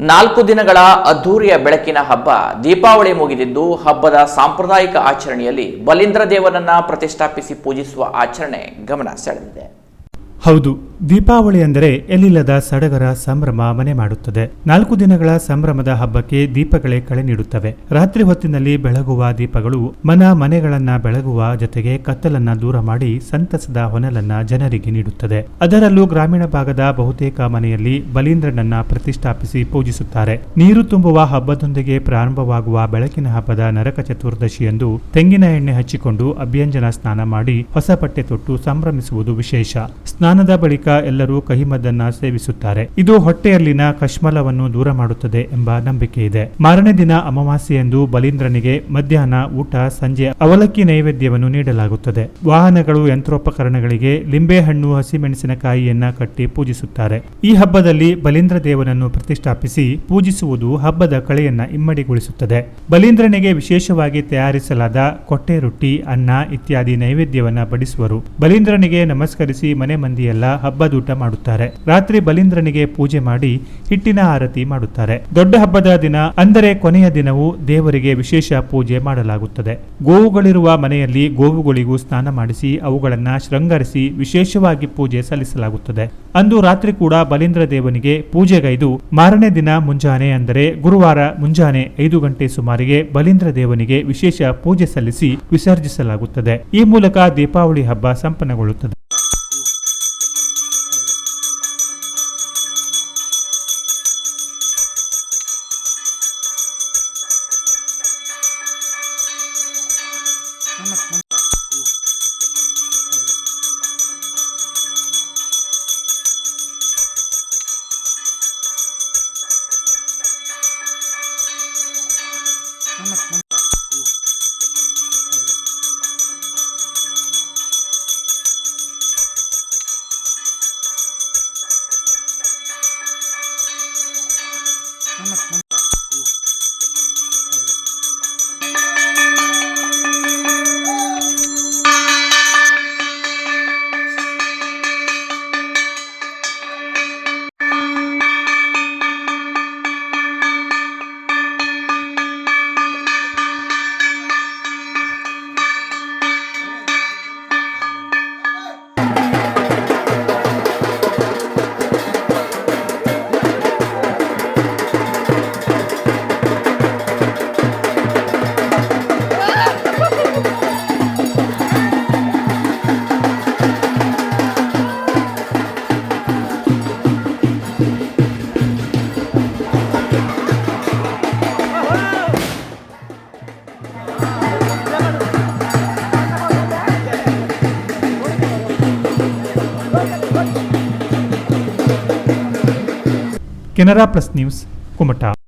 ನಾಲ್ಕು ದಿನಗಳ ಅದ್ಧೂರಿಯ ಬೆಳಕಿನ ಹಬ್ಬ ದೀಪಾವಳಿ ಮುಗಿದಿದ್ದು, ಹಬ್ಬದ ಸಾಂಪ್ರದಾಯಿಕ ಆಚರಣೆಯಲ್ಲಿ ಬಲೀಂದ್ರ ದೇವನನ್ನ ಪ್ರತಿಷ್ಠಾಪಿಸಿ ಪೂಜಿಸುವ ಆಚರಣೆ ಗಮನ ಸೆಳೆದಿದೆ. ಹೌದು, ದೀಪಾವಳಿ ಅಂದರೆ ಎಲ್ಲಿಲ್ಲದ ಸಡಗರ ಸಂಭ್ರಮ ಮನೆ ಮಾಡುತ್ತದೆ. ನಾಲ್ಕು ದಿನಗಳ ಸಂಭ್ರಮದ ಹಬ್ಬಕ್ಕೆ ದೀಪಗಳೇ ಕಳೆ ನೀಡುತ್ತವೆ. ರಾತ್ರಿ ಹೊತ್ತಿನಲ್ಲಿ ಬೆಳಗುವ ದೀಪಗಳು ಮನ ಮನೆಗಳನ್ನ ಬೆಳಗುವ ಜೊತೆಗೆ ಕತ್ತಲನ್ನ ದೂರ ಮಾಡಿ ಸಂತಸದ ಹೊನಲನ್ನ ಜನರಿಗೆ ನೀಡುತ್ತದೆ. ಅದರಲ್ಲೂ ಗ್ರಾಮೀಣ ಭಾಗದ ಬಹುತೇಕ ಮನೆಯಲ್ಲಿ ಬಲೀಂದ್ರನನ್ನ ಪ್ರತಿಷ್ಠಾಪಿಸಿ ಪೂಜಿಸುತ್ತಾರೆ. ನೀರು ತುಂಬುವ ಹಬ್ಬದೊಂದಿಗೆ ಪ್ರಾರಂಭವಾಗುವ ಬೆಳಕಿನ ಹಬ್ಬದ ನರಕ ಚತುರ್ದಶಿಯಂದು ತೆಂಗಿನ ಎಣ್ಣೆ ಹಚ್ಚಿಕೊಂಡು ಅಭ್ಯಂಜನ ಸ್ನಾನ ಮಾಡಿ ಹೊಸ ಬಟ್ಟೆ ತೊಟ್ಟು ಸಂಭ್ರಮಿಸುವುದು ವಿಶೇಷ. ಸ್ನಾನದ ಬಳಿಕ ಎಲ್ಲರೂ ಕಹಿಮದ್ದನ್ನ ಸೇವಿಸುತ್ತಾರೆ. ಇದು ಹೊಟ್ಟೆಯಲ್ಲಿನ ಕಶ್ಮಲವನ್ನು ದೂರ ಮಾಡುತ್ತದೆ ಎಂಬ ನಂಬಿಕೆ ಇದೆ. ಮಾರನೇ ದಿನ ಅಮಾವಾಸ್ಯೆಯಂದು ಬಲೀಂದ್ರನಿಗೆ ಮಧ್ಯಾಹ್ನ ಊಟ, ಸಂಜೆ ಅವಲಕ್ಕಿ ನೈವೇದ್ಯವನ್ನು ನೀಡಲಾಗುತ್ತದೆ. ವಾಹನಗಳು, ಯಂತ್ರೋಪಕರಣಗಳಿಗೆ ಲಿಂಬೆಹಣ್ಣು ಹಸಿಮೆಣಸಿನಕಾಯಿಯನ್ನ ಕಟ್ಟಿ ಪೂಜಿಸುತ್ತಾರೆ. ಈ ಹಬ್ಬದಲ್ಲಿ ಬಲೀಂದ್ರ ದೇವನನ್ನು ಪ್ರತಿಷ್ಠಾಪಿಸಿ ಪೂಜಿಸುವುದು ಹಬ್ಬದ ಕಳೆಯನ್ನ ಇಮ್ಮಡಿಗೊಳಿಸುತ್ತದೆ. ಬಲೀಂದ್ರನಿಗೆ ವಿಶೇಷವಾಗಿ ತಯಾರಿಸಲಾದ ಕೊಟ್ಟೆ ರೊಟ್ಟಿ, ಅನ್ನ ಇತ್ಯಾದಿ ನೈವೇದ್ಯವನ್ನ ಬಡಿಸುವರು. ಬಲೀಂದ್ರನಿಗೆ ನಮಸ್ಕರಿಸಿ ಮನೆ ಮಂದಿಯೆಲ್ಲ ಹಬ್ಬದೂಟ ಮಾಡುತ್ತಾರೆ. ರಾತ್ರಿ ಬಲೀಂದ್ರನಿಗೆ ಪೂಜೆ ಮಾಡಿ ಹಿಟ್ಟಿನ ಆರತಿ ಮಾಡುತ್ತಾರೆ. ದೊಡ್ಡ ಹಬ್ಬದ ದಿನ, ಅಂದರೆ ಕೊನೆಯ ದಿನವೂ ದೇವರಿಗೆ ವಿಶೇಷ ಪೂಜೆ ಮಾಡಲಾಗುತ್ತದೆ. ಗೋವುಗಳಿರುವ ಮನೆಯಲ್ಲಿ ಗೋವುಗಳಿಗೂ ಸ್ನಾನ ಮಾಡಿಸಿ, ಅವುಗಳನ್ನ ಶೃಂಗರಿಸಿ ವಿಶೇಷವಾಗಿ ಪೂಜೆ ಸಲ್ಲಿಸಲಾಗುತ್ತದೆ. ಅಂದು ರಾತ್ರಿ ಕೂಡ ಬಲೀಂದ್ರ ದೇವನಿಗೆ ಪೂಜೆಗೈದು ಮಾರನೇ ದಿನ ಮುಂಜಾನೆ ಅಂದರೆ ಗುರುವಾರ ಮುಂಜಾನೆ ಐದು ಗಂಟೆ ಸುಮಾರಿಗೆ ಬಲೀಂದ್ರ ದೇವನಿಗೆ ವಿಶೇಷ ಪೂಜೆ ಸಲ್ಲಿಸಿ ವಿಸರ್ಜಿಸಲಾಗುತ್ತದೆ. ಈ ಮೂಲಕ ದೀಪಾವಳಿ ಹಬ್ಬ ಸಂಪನ್ನಗೊಳ್ಳುತ್ತದೆ. Memet, memet. Memet, Canara plus news Kumta